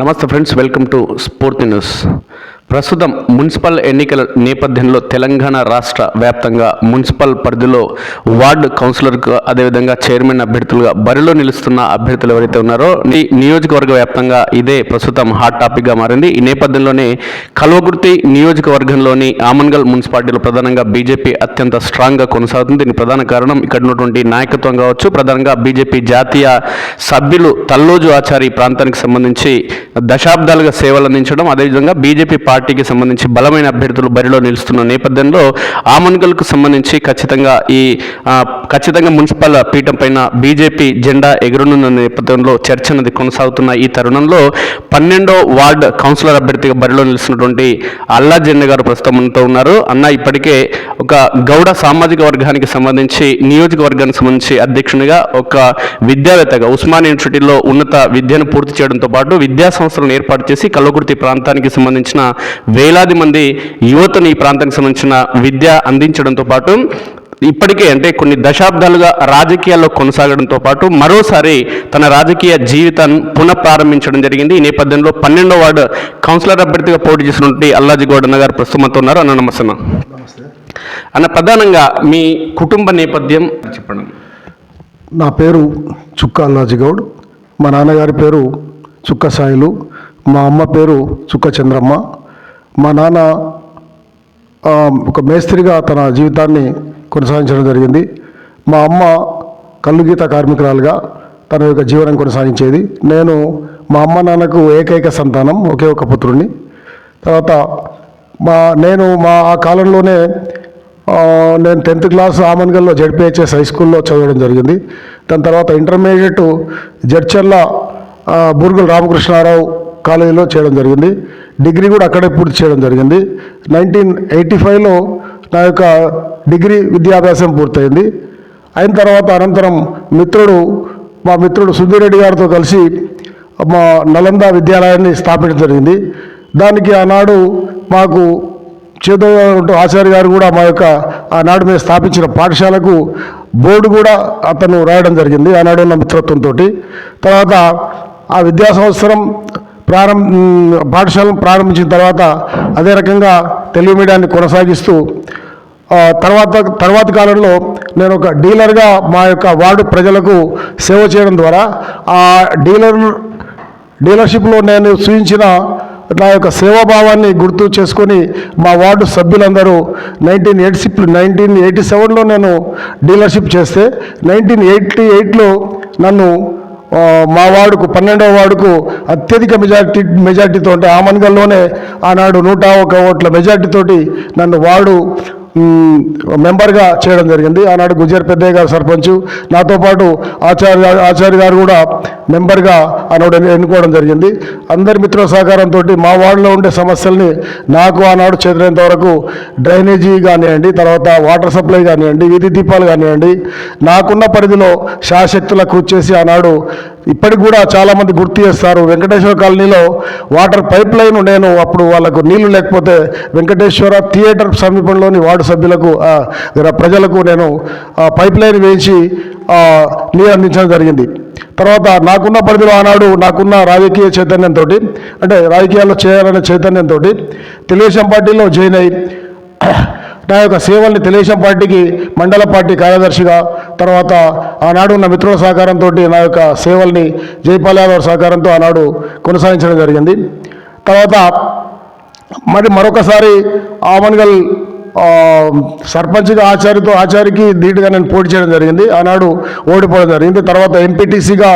నమస్తే friends welcome to Spoorthi news. ప్రస్తుతం municipal ఎన్నికల నేపథ్యంలో తెలంగాణ రాష్ట్ర వ్యాప్తంగా మున్సిపల్ పరిధిలో వార్డు కౌన్సిలర్గా అదేవిధంగా చైర్మన్ అభ్యర్థులుగా బరిలో నిలుస్తున్న అభ్యర్థులు ఎవరైతే ఉన్నారో ఈ నియోజకవర్గ వ్యాప్తంగా ఇదే ప్రస్తుతం హాట్ టాపిక్గా మారింది. ఈ నేపథ్యంలోనే కల్వకుర్తి నియోజకవర్గంలోని ఆమన్గల్ మున్సిపాలిటీలో ప్రధానంగా బీజేపీ అత్యంత స్ట్రాంగ్గా కొనసాగుతుంది. దీనికి ప్రధాన కారణం ఇక్కడ ఉన్నటువంటి నాయకత్వం కావచ్చు. ప్రధానంగా బీజేపీ జాతీయ సభ్యులు తల్లోజు ఆచారి ప్రాంతానికి సంబంధించి దశాబ్దాలుగా సేవలు అందించడం అదేవిధంగా బీజేపీ పార్టీకి సంబంధించి బలమైన అభ్యర్థులు బరిలో నిలుస్తున్న నేపథ్యంలో ఆమన్గల్కు సంబంధించి ఖచ్చితంగా ఈ ఖచ్చితంగా మున్సిపల్ పీఠం పైన బీజేపీ జెండా ఎగురనున్న నేపథ్యంలో చర్చ అనేది కొనసాగుతున్న ఈ తరుణంలో పన్నెండో వార్డ్ కౌన్సిలర్ అభ్యర్థిగా బరిలో నిలుస్తున్నటువంటి అల్లా జెండా గారు ప్రస్తుతం ఉంటూ ఉన్నారు. అన్న ఇప్పటికే ఒక గౌడ సామాజిక వర్గానికి సంబంధించి నియోజకవర్గానికి సంబంధించి అధ్యక్షునిగా ఒక విద్యావేత్తగా ఉస్మాన్ యూనివర్సిటీలో ఉన్నత విద్యను పూర్తి చేయడంతో పాటు విద్యా సంస్థలను ఏర్పాటు చేసి కల్లకుర్తి ప్రాంతానికి సంబంధించిన వేలాది మంది యువతను ఈ ప్రాంతానికి సంబంధించిన విద్య అందించడంతో పాటు ఇప్పటికే అంటే కొన్ని దశాబ్దాలుగా రాజకీయాల్లో కొనసాగడంతో పాటు మరోసారి తన రాజకీయ జీవితాన్ని పునఃప్రారంభించడం జరిగింది. ఈ నేపథ్యంలో పన్నెండో వార్డు కౌన్సిలర్ అభ్యర్థిగా పోటీ చేసినటువంటి అల్లాజీ గౌడన్న గారు ప్రస్తుతం ఉన్నారు. అన్న నమస్తే అన్న. అన్న ప్రధానంగా మీ కుటుంబ నేపథ్యం చెప్పండి నా పేరు చుక్క అల్లాజీ గౌడ్. మా నాన్నగారి పేరు చుక్క సాయిలు. మా అమ్మ పేరు చుక్క చంద్రమ్మ. మా నాన్న ఒక మేస్త్రిగా తన జీవితాన్ని కొనసాగించడం జరిగింది. మా అమ్మ కల్లుగీత కార్మికురాలుగా తన యొక్క జీవనం కొనసాగించేది. నేను మా అమ్మ నాన్నకు ఏకైక సంతానం ఒకే ఒక పుత్రుడిని తర్వాత మా నేను మా ఆ కాలంలోనే నేను టెన్త్ క్లాస్ ఆమన్గల్లో జడ్పిహెచ్ఎస్ హై స్కూల్లో చదవడం జరిగింది. దాని తర్వాత ఇంటర్మీడియట్ జడ్చర్ల బూర్గుల రామకృష్ణారావు కాలేజీలో చేయడం జరిగింది. డిగ్రీ కూడా అక్కడే పూర్తి చేయడం జరిగింది. నైన్టీన్ ఎయిటీ ఫైవ్లో నా యొక్క డిగ్రీ విద్యాభ్యాసం పూర్తయింది. అయిన తర్వాత అనంతరం మిత్రుడు మా మిత్రుడు సుధీరెడ్డి గారితో కలిసి మా నలంద విద్యాలయాన్ని స్థాపించడం జరిగింది. దానికి ఆనాడు మాకు చేతో ఆచార్య గారు కూడా మా యొక్క ఆనాడు మేము స్థాపించిన పాఠశాలకు బోర్డు కూడా అతను రాయడం జరిగింది ఆనాడు ఉన్న మిత్రత్వంతో తర్వాత ఆ విద్యా సంవత్సరం ప్రారంభ పాఠశాలను ప్రారంభించిన తర్వాత అదే రకంగా తెలుగు మీడియాన్ని కొనసాగిస్తూ తర్వాత తర్వాత కాలంలో నేను ఒక డీలర్గా మా యొక్క వార్డు ప్రజలకు సేవ చేయడం ద్వారా ఆ డీలర్ డీలర్షిప్లో నేను సూచించిన నా యొక్క సేవాభావాన్ని గుర్తు చేసుకొని మా వార్డు సభ్యులందరూ nineteen eighty six nineteen eighty సెవెన్లో నేను డీలర్షిప్ చేస్తే నైన్టీన్ ఎయిటీ ఎయిట్లో నన్ను మా వార్డుకు పన్నెండవ వార్డుకు అత్యధిక మెజార్టీ మెజార్టీతో అంటే ఆమన్గల్లోనే ఆనాడు నూట ఒక ఓట్ల మెజార్టీతోటి నన్ను వార్డు మెంబర్గా చేయడం జరిగింది. ఆనాడు గుజర్ పెద్దయ్య గారు సర్పంచ్. నాతో పాటు ఆచార్య ఆచార్య గారు కూడా మెంబర్గా ఆనాడు ఎన్నుకోవడం జరిగింది. అందరి మిత్రుల సహకారంతో మా వార్డులో ఉండే సమస్యల్ని నాకు ఆనాడు చేరినంత వరకు డ్రైనేజీ కానివ్వండి తర్వాత వాటర్ సప్లై కానివ్వండి వీధి దీపాలు కానివ్వండి నాకున్న పరిధిలో శాశక్తుల కృషి చేసి ఆనాడు ఇప్పటికి కూడా చాలామంది గుర్తు చేస్తారు వెంకటేశ్వర కాలనీలో వాటర్ పైప్ లైన్ నేను అప్పుడు వాళ్ళకు నీళ్ళు లేకపోతే వెంకటేశ్వర థియేటర్ సమీపంలోని వార్డు సభ్యులకు ప్రజలకు నేను పైప్ లైన్ వేయించి నీరు అందించడం జరిగింది. తర్వాత నాకున్న పరిధిలో ఆనాడు నాకున్న రాజకీయ చైతన్యంతో అంటే రాజకీయాల్లో చేయాలనే చైతన్యంతో తెలుగుదేశం పార్టీలో జాయిన్ అయ్యి నా యొక్క సేవల్ని తెలుగుదేశం పార్టీకి మండల పార్టీ కార్యదర్శిగా తర్వాత ఆనాడు ఉన్న మిత్రుల సహకారంతో నా యొక్క సేవల్ని జైపాల్ యాదవ్ సహకారంతో ఆనాడు కొనసాగించడం జరిగింది. తర్వాత మరి మరొకసారి ఆమన్గల్ సర్పంచ్గా ఆచార్యతో ఆచార్యకి ధీటుగా నేను పోటీ చేయడం జరిగింది. ఆనాడు ఓడిపోవడం జరిగింది. తర్వాత ఎంపీటీసీగా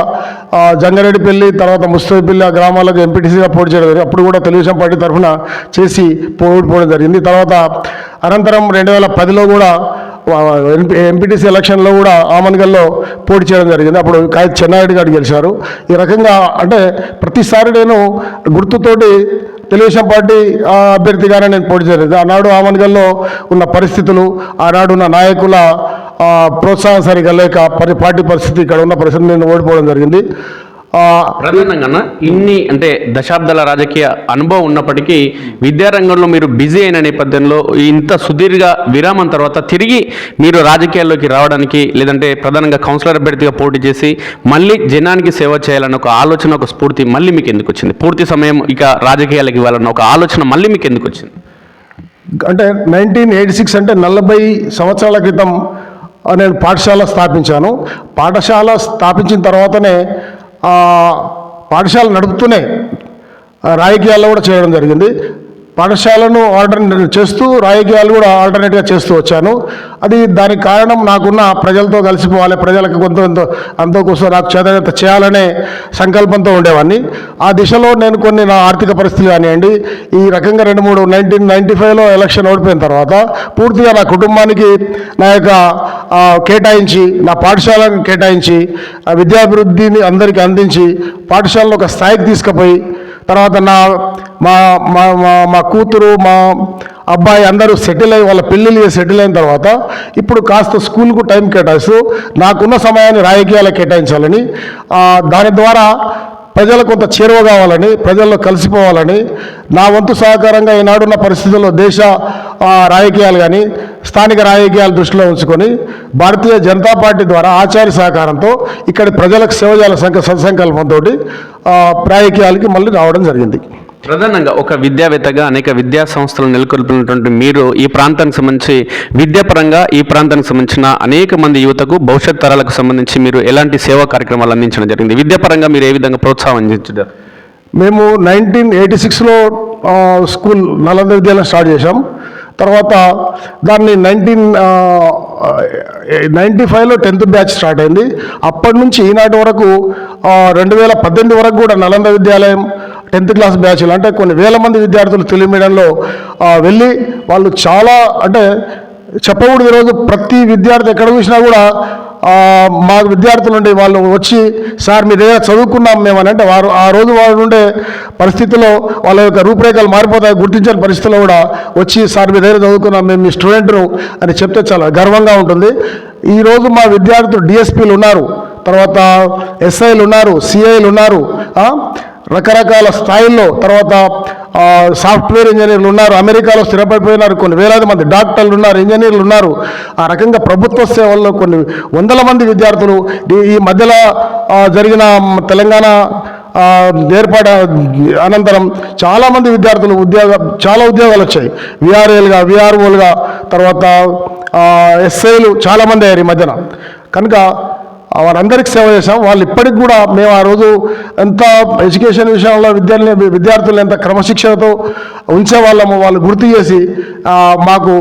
జంగారెడ్డిపల్లి తర్వాత ముస్తఫిపల్లి ఆ గ్రామాలకు ఎంపీటీసీగా పోటీ చేయడం జరిగింది. అప్పుడు కూడా తెలుగుదేశం పార్టీ తరఫున చేసి ఓడిపోవడం జరిగింది. తర్వాత అనంతరం రెండు వేల పదిలో కూడా ఎంపీ ఎంపీటీసీ ఎలక్షన్లో కూడా ఆమన్గల్లో పోటీ చేయడం జరిగింది. అప్పుడు కాయ చెన్నారెడ్డి గారు గెలిచారు. ఈ రకంగా అంటే ప్రతిసారి నేను గుర్తుతోటి తెలుగుదేశం పార్టీ అభ్యర్థిగానే నేను పోటీ చేయలేదు. ఆనాడు ఆమన్గల్లో ఉన్న పరిస్థితులు ఆనాడు ఉన్న నాయకుల ప్రోత్సాహం సరిగా లేక పరి పార్టీ పరిస్థితి ఇక్కడ ఉన్న పరిస్థితి నేను ఓడిపోవడం జరిగింది. ప్రధానంగా ఇన్ని అంటే దశాబ్దాల రాజకీయ అనుభవం ఉన్నప్పటికీ విద్యారంగంలో మీరు బిజీ అయిన నేపథ్యంలో ఇంత సుదీర్ఘ విరామం తర్వాత తిరిగి మీరు రాజకీయాల్లోకి రావడానికి లేదంటే ప్రధానంగా కౌన్సిలర్ అభ్యర్థిగా పోటీ చేసి మళ్ళీ జనానికి సేవ చేయాలన్న ఒక ఆలోచన ఒక స్ఫూర్తి మళ్ళీ మీకు ఎందుకు వచ్చింది? పూర్తి సమయం ఇక రాజకీయాలకు ఇవ్వాలన్న ఒక ఆలోచన మళ్ళీ మీకు ఎందుకు వచ్చింది? అంటే నైన్టీన్ ఎయిటీ సిక్స్ అంటే నలభై సంవత్సరాల క్రితం నేను పాఠశాల స్థాపించాను. పాఠశాల స్థాపించిన తర్వాతనే పాఠశాల నడుపుతూనే రాజకీయాల్లో కూడా చేయడం జరిగింది. పాఠశాలను ఆల్టర్నేట్ చేస్తూ రాజకీయాలు కూడా ఆల్టర్నేట్గా చేస్తూ వచ్చాను. అది దానికి కారణం నాకున్న ప్రజలతో కలిసిపోవాలి ప్రజలకు కొంత ఎంతో అంతో కోసం నాకు చేతనంత చేయాలనే సంకల్పంతో ఉండేవాడిని ఆ దిశలో నేను కొన్ని నా ఆర్థిక పరిస్థితులు కానివ్వండి ఈ రకంగా రెండు మూడు నైన్టీన్ నైంటీ ఫైవ్లో ఎలక్షన్ ఓడిపోయిన తర్వాత పూర్తిగా నా కుటుంబానికి నా యొక్క కేటాయించి నా పాఠశాలను కేటాయించి ఆ విద్యాభివృద్ధిని అందరికీ అందించి పాఠశాలను ఒక స్థాయికి తీసుకుపోయి తర్వాత నా మా మా మా మా కూతురు మా అబ్బాయి అందరూ సెటిల్ అయ్యి వాళ్ళ పెళ్ళిళ్ళు సెటిల్ అయిన తర్వాత ఇప్పుడు కాస్త స్కూల్కు టైం కేటాయిస్తూ నాకున్న సమయాన్ని రాజకీయాలకు కేటాయించాలని దాని ద్వారా ప్రజలకు కొంత చేరువ కావాలని ప్రజల్లో కలిసిపోవాలని నా వంతు సహకారంగా ఈనాడున్న పరిస్థితుల్లో దేశ రాజకీయాలు కానీ స్థానిక రాజకీయాలు దృష్టిలో ఉంచుకొని భారతీయ జనతా పార్టీ ద్వారా ఆచార్య సహకారంతో ఇక్కడ ప్రజలకు సేవ చేయాల సంక సత్సంకల్పంతో రాజకీయాలకి మళ్ళీ రావడం జరిగింది. ప్రధానంగా ఒక విద్యావేత్తగా అనేక విద్యా సంస్థలు నెలకొల్పినటువంటి మీరు ఈ ప్రాంతానికి సంబంధించి విద్యాపరంగా ఈ ప్రాంతానికి సంబంధించిన అనేక మంది యువతకు భవిష్యత్ తరాలకు సంబంధించి మీరు ఎలాంటి సేవా కార్యక్రమాలు అందించడం జరిగింది? విద్యాపరంగా మీరు ఏ విధంగా ప్రోత్సాహం అందించారు? మేము నైన్టీన్ ఎయిటీ సిక్స్లో స్కూల్ నలంద విద్యాలయం స్టార్ట్ చేశాం. తర్వాత దాన్ని నైన్టీన్ నైంటీ ఫైవ్లో టెన్త్ బ్యాచ్ స్టార్ట్ అయింది. అప్పటి నుంచి ఈనాటి వరకు రెండు వేల పద్దెనిమిది వరకు కూడా నలంద విద్యాలయం టెన్త్ క్లాస్ బ్యాచ్లు అంటే కొన్ని వేల మంది విద్యార్థులు తెలుగు మీడియంలో వెళ్ళి వాళ్ళు చాలా అంటే చెప్పకూడదు ఈరోజు ప్రతి విద్యార్థి ఎక్కడ చూసినా కూడా మా విద్యార్థులు ఉండే వాళ్ళు వచ్చి సార్ మీ దగ్గర చదువుకున్నాం మేము అని అంటే వారు ఆ రోజు వారు ఉండే పరిస్థితిలో వాళ్ళ యొక్క రూపురేఖలు మారిపోతాయి గుర్తించని పరిస్థితిలో కూడా వచ్చి సార్ మీ దగ్గర చదువుకున్నాం మేము మీ స్టూడెంట్ను అని చెప్తే చాలా గర్వంగా ఉంటుంది. ఈరోజు మా విద్యార్థులు డిఎస్పీలు ఉన్నారు తర్వాత ఎస్ఐలు ఉన్నారు సిఐలు ఉన్నారు రకరకాల స్థాయిల్లో తర్వాత సాఫ్ట్వేర్ ఇంజనీర్లు ఉన్నారు అమెరికాలో స్థిరపడిపోయినారు కొన్ని వేలాది మంది డాక్టర్లు ఉన్నారు ఇంజనీర్లు ఉన్నారు. ఆ రకంగా ప్రభుత్వ సేవల్లో కొన్ని వందల మంది విద్యార్థులు ఈ- ఈ మధ్యలో జరిగిన తెలంగాణ ఏర్పాట ఏర్పాటు అనంతరం చాలామంది విద్యార్థులు ఉద్యోగ చాలా ఉద్యోగాలు వచ్చాయి. విఆర్ఏలుగా విఆర్ఓలుగా తర్వాత ఎస్ఐలు చాలామంది అయ్యారు ఈ మధ్యన. కనుక వారందరికీ సేవ చేశాం. వాళ్ళు ఇప్పటికి కూడా మేము ఆ రోజు ఎంత ఎడ్యుకేషన్ విషయంలో విద్యార్థి విద్యార్థులు ఎంత క్రమశిక్షణతో ఉంచేవాళ్ళము వాళ్ళు గుర్తు చేసి మాకు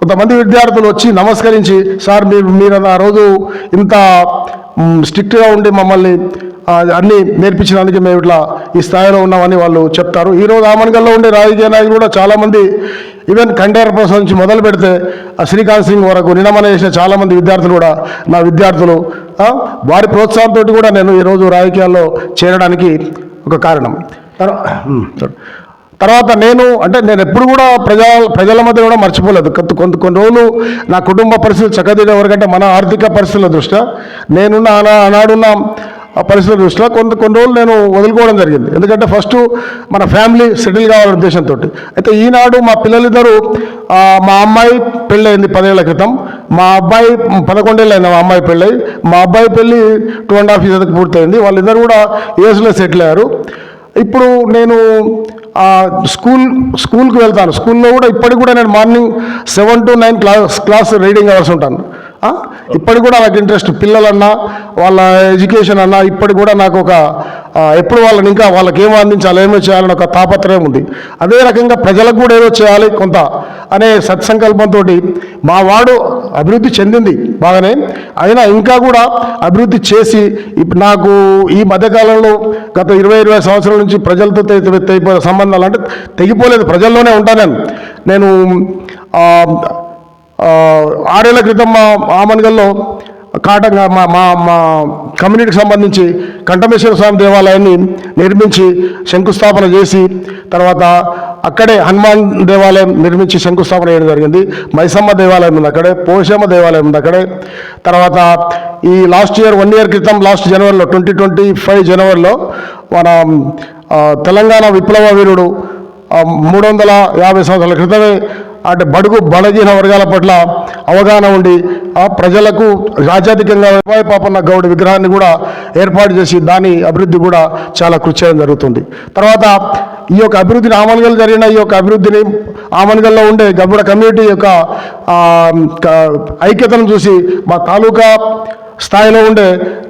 కొంతమంది విద్యార్థులు వచ్చి నమస్కరించి సార్ మీరు మీరు ఆ రోజు ఇంత స్ట్రిక్ట్గా ఉండి మమ్మల్ని అన్నీ నేర్పించడానికి మేము ఇట్లా ఈ స్థాయిలో ఉన్నామని వాళ్ళు చెప్తారు. ఈరోజు ఆమన్గల్లో ఉండే రాజకీయ నాయకులు కూడా చాలామంది ఈవెన్ కండేర్ ప్రసాద్ నుంచి మొదలు పెడితే ఆ శ్రీకాంత్ సింగ్ వరకు నినమన చేసిన చాలామంది విద్యార్థులు కూడా నా విద్యార్థులు వారి ప్రోత్సాహంతో కూడా నేను ఈరోజు రాజకీయాల్లో చేరడానికి ఒక కారణం. తర్వాత నేను అంటే నేను ఎప్పుడు కూడా ప్రజా ప్రజల మధ్య కూడా మర్చిపోలేదు. కొంత కొంత కొన్ని రోజులు నా కుటుంబ పరిస్థితులు చక్కదిద్దే వరకంటే మన ఆర్థిక పరిస్థితుల దృష్ట్యా నేనున్న ఆనాడున్న ఆ పరిస్థితుల దృష్టిలో కొంత కొన్ని రోజులు నేను వదులుకోవడం జరిగింది. ఎందుకంటే ఫస్ట్ మన ఫ్యామిలీ సెటిల్ కావాలనే ఉద్దేశంతో అయితే ఈనాడు మా పిల్లలిద్దరూ మా అమ్మాయి పెళ్ళయింది పదేళ్ళ క్రితం. మా అబ్బాయి పదకొండేళ్ళు అయింది మా అమ్మాయి పెళ్ళై మా అబ్బాయి పెళ్ళి టూ అండ్ హాఫ్ ఇయర్కి పూర్తయింది. వాళ్ళిద్దరు కూడా ఏజ్లో సెటిల్ అయ్యారు. ఇప్పుడు నేను స్కూల్ స్కూల్కి వెళ్తాను. స్కూల్లో కూడా ఇప్పటికి కూడా నేను morning seven to nine class class reading hours ఉంటాను. ఇప్పటికి కూడా నాకు ఇంట్రెస్ట్ పిల్లలన్నా వాళ్ళ ఎడ్యుకేషన్ అన్నా ఇప్పటికి కూడా నాకు ఒక ఎప్పుడు వాళ్ళని ఇంకా వాళ్ళకి ఏం అందించాలి ఏమో చేయాలని ఒక తాపత్రయం ఉంది. అదే రకంగా ప్రజలకు కూడా ఏదో చేయాలి కొంత అనే సత్సంకల్పంతో మా వాడు అభివృద్ధి చెందింది బాగానే. అయినా ఇంకా కూడా అభివృద్ధి చేసి ఇప్పుడు నాకు ఈ మధ్యకాలంలో గత ఇరవై ఇరవై సంవత్సరాల నుంచి ప్రజలతో తెగి- తెగిపోయే సంబంధాలు అంటే తెగిపోలేదు ప్రజల్లోనే ఉంటాను నేను. నేను ఆరేళ్ళ క్రితం మా ఆమన్గల్లో కాటంగా మా మా మా కమ్యూనిటీకి సంబంధించి కంఠమేశ్వర స్వామి దేవాలయాన్ని నిర్మించి శంకుస్థాపన చేసి తర్వాత అక్కడే హనుమాన్ దేవాలయం నిర్మించి శంకుస్థాపన చేయడం జరిగింది. మైసమ్మ దేవాలయం ఉంది అక్కడే పోషమ్మ దేవాలయం ఉంది అక్కడే. తర్వాత ఈ లాస్ట్ ఇయర్ వన్ ఇయర్ క్రితం లాస్ట్ జనవరిలో ట్వంటీ ట్వంటీ ఫైవ్ జనవరిలో మన తెలంగాణ విప్లవ వీరుడు మూడు వందల యాభై సంవత్సరాల క్రితమే అంటే బడుగు బలహీన వర్గాల పట్ల అవగాహన ఉండి ఆ ప్రజలకు రాజ్యాధికంగా వైపాయ పాపన్న గౌడ్ విగ్రహాన్ని కూడా ఏర్పాటు చేసి దాని అభివృద్ధి కూడా చాలా కృషి చేయడం జరుగుతుంది. తర్వాత ఈ యొక్క అభివృద్ధిని ఆమన్గల్ జరిగిన ఈ యొక్క అభివృద్ధిని ఆమన్గల్లో ఉండే గబ్బుడ కమ్యూనిటీ యొక్క ఐక్యతను చూసి మా తాలూకా స్థాయిలో ఉండే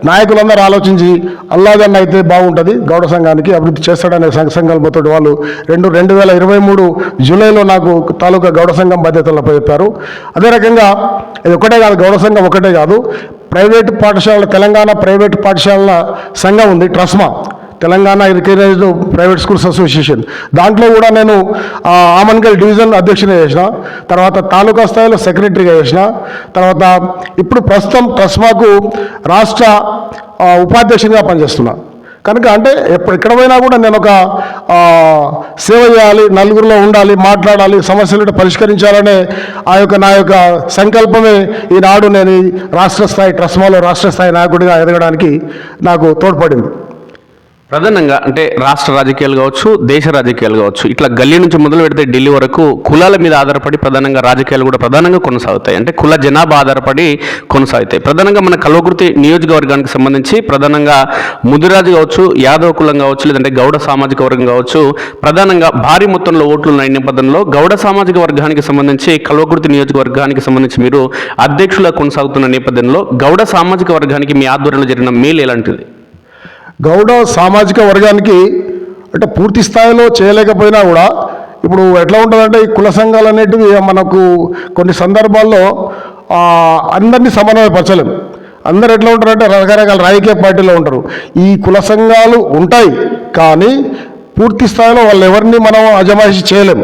నాయకులందరూ ఆలోచించి అల్లాదన్న అయితే బాగుంటుంది గౌడ సంఘానికి అభివృద్ధి చేస్తాడనే సంఘ సంకల్పంతో వాళ్ళు రెండు రెండు వేల ఇరవై మూడు జూలైలో నాకు తాలూకా గౌడ సంఘం బాధ్యతలు చెప్పారు. అదే రకంగా ఇది ఒకటే కాదు గౌడ సంఘం ఒకటే కాదు ప్రైవేటు పాఠశాలల తెలంగాణ ప్రైవేటు పాఠశాలల సంఘం ఉంది TRSMA. Telangana recognised private schools association దాంట్లో కూడా నేను ఆమన్గల్ డివిజన్ అధ్యక్షుని చేసిన తర్వాత తాలూకా స్థాయిలో సెక్రటరీగా చేసిన తర్వాత ఇప్పుడు ప్రస్తుతం ట్రస్మాకు రాష్ట్ర ఉపాధ్యక్షునిగా పనిచేస్తున్నా. కనుక అంటే ఎప్పుడు ఎక్కడ పోయినా కూడా నేను ఒక సేవ చేయాలి నలుగురిలో ఉండాలి మాట్లాడాలి సమస్యలు పరిష్కరించాలనే ఆ యొక్క నా యొక్క సంకల్పమే ఈనాడు నేను రాష్ట్ర స్థాయి ట్రస్మాలో రాష్ట్ర స్థాయి నాయకుడిగా ఎదగడానికి నాకు తోడ్పడింది. ప్రధానంగా అంటే రాష్ట్ర రాజకీయాలు కావచ్చు దేశ రాజకీయాలు కావచ్చు ఇట్లా గల్లీ నుంచి మొదలు పెడితే ఢిల్లీ వరకు కులాల మీద ఆధారపడి ప్రధానంగా రాజకీయాలు కూడా ప్రధానంగా కొనసాగుతాయి. అంటే కుల జనాభా ఆధారపడి కొనసాగుతాయి. ప్రధానంగా మన కల్వకుర్తి నియోజకవర్గానికి సంబంధించి ప్రధానంగా ముదిరాజు కావచ్చు యాదవ కులం కావచ్చు లేదంటే గౌడ సామాజిక వర్గం కావచ్చు ప్రధానంగా భారీ మొత్తంలో ఓట్లు ఉన్న ఈ నేపథ్యంలో గౌడ సామాజిక వర్గానికి సంబంధించి కల్వకుర్తి నియోజకవర్గానికి సంబంధించి మీరు అధ్యక్షులుగా కొనసాగుతున్న నేపథ్యంలో గౌడ సామాజిక వర్గానికి మీ ఆధ్వర్యంలో జరిగిన మేలు ఎలాంటిది? గౌడ సామాజిక వర్గానికి అంటే పూర్తి స్థాయిలో చేయలేకపోయినా కూడా ఇప్పుడు ఎట్లా ఉంటుందంటే ఈ కుల సంఘాలు అనేటివి మనకు కొన్ని సందర్భాల్లో అందరినీ సమన్వయపరచలేం. అందరు ఎట్లా ఉంటారంటే రకరకాల రాజకీయ పార్టీలో ఉంటారు. ఈ కుల సంఘాలు ఉంటాయి కానీ పూర్తి స్థాయిలో వాళ్ళు ఎవరిని మనం అజమాయిషి చేయలేం.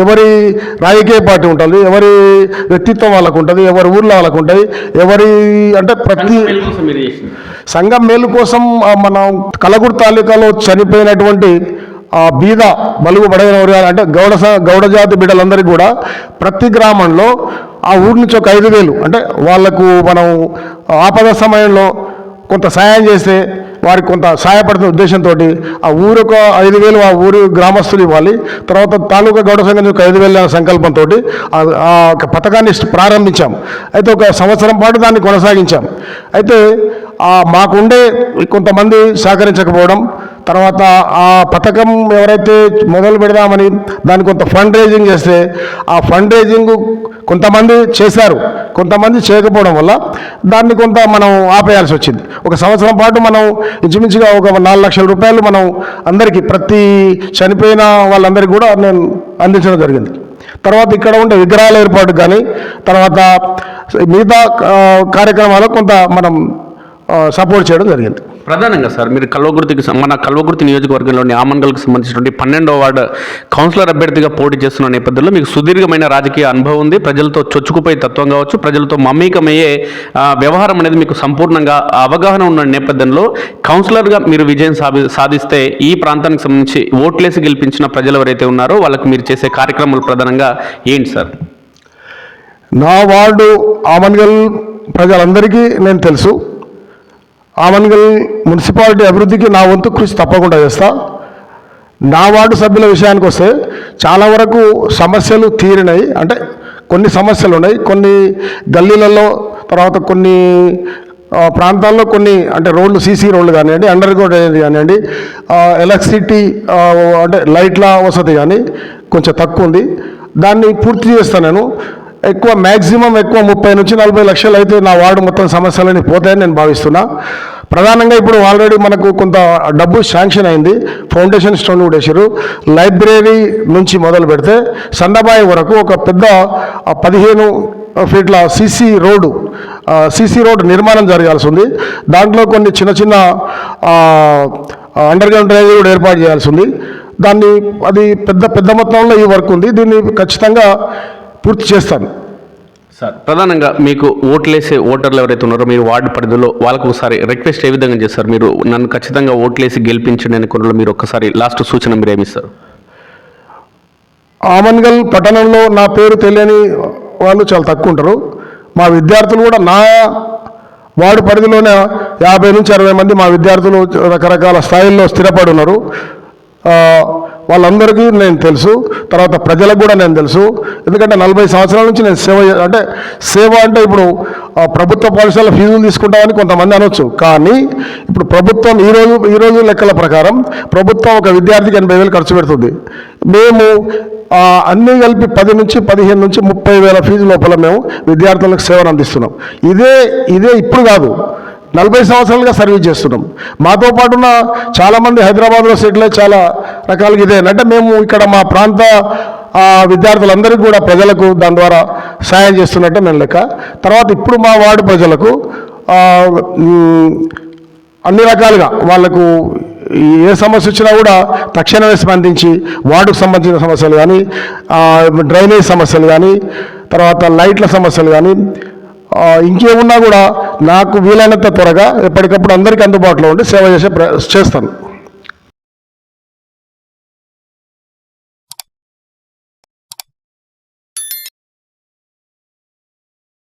ఎవరి రాజకీయ పార్టీ ఉంటుంది ఎవరి వ్యక్తిత్వం వాళ్ళకు ఉంటుంది ఎవరి ఊర్లో వాళ్ళకు ఉంటుంది ఎవరి అంటే ప్రతి సంఘం మేలు కోసం మనం కలగురు తాలూకాలో చనిపోయినటువంటి ఆ బీద బలుగు బడైన వర్గాలు అంటే గౌడ గౌడ జాతి బిడ్డలందరికీ కూడా ప్రతి గ్రామంలో ఆ ఊరి నుంచి ఒక ఐదు వేలు అంటే వాళ్ళకు మనం ఆపద సమయంలో కొంత సాయం చేస్తే వారికి కొంత సహాయపడుతున్న ఉద్దేశంతో ఆ ఊరు ఒక ఐదు వేలు ఆ ఊరు గ్రామస్తులు ఇవ్వాలి. తర్వాత తాలూకా గౌడ సంఘం యొక్క ఐదు వేలు అనే సంకల్పంతో ఆ ఒక పథకాన్ని ప్రారంభించాం. అయితే ఒక సంవత్సరం పాటు దాన్ని కొనసాగించాం. అయితే మాకుండే కొంతమంది సహకరించకపోవడం తర్వాత ఆ పథకం ఎవరైతే మొదలు పెడదామని దాన్ని కొంత ఫండ్ రేజింగ్ చేస్తే ఆ ఫండ్ రేజింగ్ కొంతమంది చేశారు. కొంతమంది చేయకపోవడం వల్ల దాన్ని కొంత మనం ఆపేయాల్సి వచ్చింది. ఒక సంవత్సరం పాటు మనం ఇంచుమించుగా ఒక నాలుగు లక్షల రూపాయలు మనం అందరికీ ప్రతి చనిపోయిన వాళ్ళందరికీ కూడా నేను అందించడం జరిగింది. తర్వాత ఇక్కడ ఉండే విగ్రహాల ఏర్పాటు కానీ తర్వాత మిగతా కార్యక్రమాలకు కొంత మనం సపోర్ట్ చేయడం జరిగింది. ప్రధానంగా సార్ మీరు కల్వకుర్తికి మన కల్వకుర్తి నియోజకవర్గంలోని ఆమన్గల్కి సంబంధించినటువంటి పన్నెండవ వార్డు కౌన్సిలర్ అభ్యర్థిగా పోటీ చేస్తున్న నేపథ్యంలో మీకు సుదీర్ఘమైన రాజకీయ అనుభవం ఉంది. ప్రజలతో చొచ్చుకుపోయే తత్వం కావచ్చు ప్రజలతో మమేకమయ్యే వ్యవహారం అనేది మీకు సంపూర్ణంగా అవగాహన ఉన్న నేపథ్యంలో కౌన్సిలర్గా మీరు విజయం సాధి సాధిస్తే ఈ ప్రాంతానికి సంబంధించి ఓట్లేసి గెలిపించిన ప్రజలు ఎవరైతే ఉన్నారో వాళ్ళకి మీరు చేసే కార్యక్రమాలు ప్రధానంగా ఏంటి సార్? నా వార్డు ఆమన్గల్ ప్రజలందరికీ నేను తెలుసు. ఆమన్గల్ మున్సిపాలిటీ అభివృద్ధికి నా వంతు కృషి తప్పకుండా చేస్తా. నా వార్డు సభ్యుల విషయానికి వస్తే చాలా వరకు సమస్యలు తీరినాయి. అంటే కొన్ని సమస్యలు ఉన్నాయి. కొన్ని గల్లీలలో తర్వాత కొన్ని ప్రాంతాల్లో కొన్ని అంటే రోడ్లు సీసీ రోడ్లు కానివ్వండి అండర్ గ్రౌండ్ డ్రైనేజ్ కానివ్వండి ఎలక్ట్రిసిటీ అంటే లైట్ల వసతి కానీ కొంచెం తక్కువ ఉంది. దాన్ని పూర్తి చేస్తాను నేను. ఎక్కువ మ్యాక్సిమం ఎక్కువ ముప్పై నుంచి నలభై లక్షలు అయితే నా వార్డు మొత్తం సమస్యలని పోతాయని నేను భావిస్తున్నా. ప్రధానంగా ఇప్పుడు ఆల్రెడీ మనకు కొంత డబ్బు శాంక్షన్ అయింది. ఫౌండేషన్ స్టోన్ కూడా వేసారు లైబ్రరీ నుంచి మొదలు పెడితే సండబాయి వరకు ఒక పెద్ద పదిహేను ఫీట్ల సీసీ రోడ్డు సీసీ రోడ్ నిర్మాణం జరగాల్సి ఉంది. దాంట్లో కొన్ని చిన్న చిన్న అండర్ గ్రౌండ్ డ్రైనేజ్ కూడా ఏర్పాటు చేయాల్సి ఉంది. దాన్ని అది పెద్ద పెద్ద మొత్తంలో ఈ వర్క్ ఉంది. దీన్ని ఖచ్చితంగా పూర్తి చేస్తాను. సార్ ప్రధానంగా మీకు ఓట్లేసే ఓటర్లు ఎవరైతే ఉన్నారో మీరు వార్డు పరిధిలో వాళ్ళకు ఒకసారి రిక్వెస్ట్ ఏ విధంగా చేస్తారు? మీరు నన్ను ఖచ్చితంగా ఓట్లేసి గెలిపించండి అని కొన్ని మీరు ఒక్కసారి లాస్ట్ సూచన మీరు ఏమిస్తారు ఆమన్గల్ పట్టణంలో నా పేరు తెలియని వాళ్ళు చాలా తక్కువ ఉంటారు. మా విద్యార్థులు కూడా నా వార్డు పరిధిలోనే యాభై నుంచి అరవై మంది మా విద్యార్థులు రకరకాల స్థాయిల్లో స్థిరపడి ఉన్నారు. వాళ్ళందరికీ నేను తెలుసు తర్వాత ప్రజలకు కూడా నేను తెలుసు. ఎందుకంటే నలభై సంవత్సరాల నుంచి నేను సేవ అంటే సేవ అంటే ఇప్పుడు ప్రభుత్వ పాఠశాల ఫీజులు తీసుకుంటామని కొంతమంది అనొచ్చు. కానీ ఇప్పుడు ప్రభుత్వం ఈరోజు ఈరోజు లెక్కల ప్రకారం ప్రభుత్వం ఒక విద్యార్థికి ఎనభై వేలు ఖర్చు పెడుతుంది. మేము అన్నీ కలిపి పది నుంచి పదిహేను నుంచి ముప్పై వేల ఫీజు లోపల మేము విద్యార్థులకు సేవను అందిస్తున్నాం. ఇదే ఇదే ఇప్పుడు కాదు. నలభై సంవత్సరాలుగా సర్వీస్ చేస్తున్నాం. మాతో పాటున్న చాలామంది హైదరాబాద్లో సెటిల్ అయ్యి చాలా రకాలుగా ఇదే. అంటే మేము ఇక్కడ మా ప్రాంత విద్యార్థులందరికీ కూడా ప్రజలకు దాని ద్వారా సాయం చేస్తున్నట్టు నేను లెక్క. తర్వాత ఇప్పుడు మా వార్డు ప్రజలకు అన్ని రకాలుగా వాళ్ళకు ఏ సమస్య వచ్చినా కూడా తక్షణమే స్పందించి వార్డుకు సంబంధించిన సమస్యలు కానీ డ్రైనేజ్ సమస్యలు కానీ తర్వాత లైట్ల సమస్యలు కానీ ఇంకేమున్నా కూడా నాకు వీలైనంత త్వరగా ఎప్పటికప్పుడు అందరికీ అందుబాటులో ఉండి సేవ చేసే ప్ర చేస్తాను.